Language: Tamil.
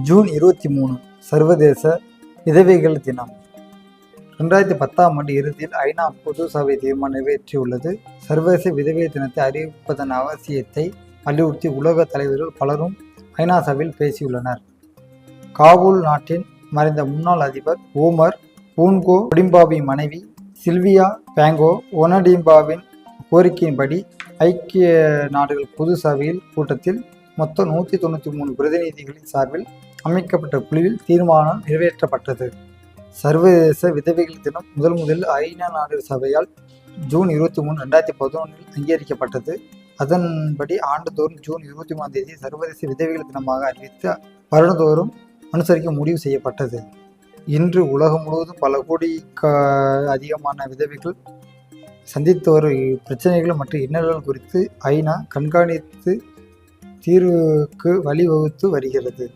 ஜூன் இருபத்தி மூணு சர்வதேச விதவைகள் தினம். ரெண்டாயிரத்தி பத்தாம் ஆண்டு இறுதியில் ஐநா பொது சபை தீர்மானம் நிறைவேற்றியுள்ளது. சர்வதேச விதவை தினத்தை அறிவிப்பதன் அவசியத்தை வலியுறுத்தி உலக தலைவர்கள் பலரும் ஐநா சபையில் பேசியுள்ளனர். காபூல் நாட்டின் மறைந்த முன்னாள் அதிபர் ஓமர் பூன்கோ ஒடிம்பாவின் மனைவி சில்வியா பேங்கோ ஒனடிம்பாவின் கோரிக்கையின்படி ஐக்கிய நாடுகள் பொது சபையில் கூட்டத்தில் மொத்தம் நூற்றி தொண்ணூற்றி மூணு பிரதிநிதிகளின் சார்பில் அமைக்கப்பட்ட குழுவில் தீர்மானம் நிறைவேற்றப்பட்டது. சர்வதேச விதவைகள் தினம் முதல் முதலில் ஐநா நாடு சபையால் ஜூன் இருபத்தி மூணு ரெண்டாயிரத்தி பதினொன்றில் அங்கீகரிக்கப்பட்டது. அதன்படி ஆண்டுதோறும் ஜூன் இருபத்தி மூணாம் தேதி சர்வதேச விதவைகள் தினமாக அறிவித்து வருடந்தோறும் அனுசரிக்க முடிவு செய்யப்பட்டது. இன்று உலகம் முழுவதும் பல கோடி அதிகமான விதவைகள் சந்தித்து வரும் பிரச்சனைகள் மற்றும் இன்னல்கள் குறித்து ஐநா கண்காணித்து தீர்வுக்கு வழிவகுத்து வருகிறது.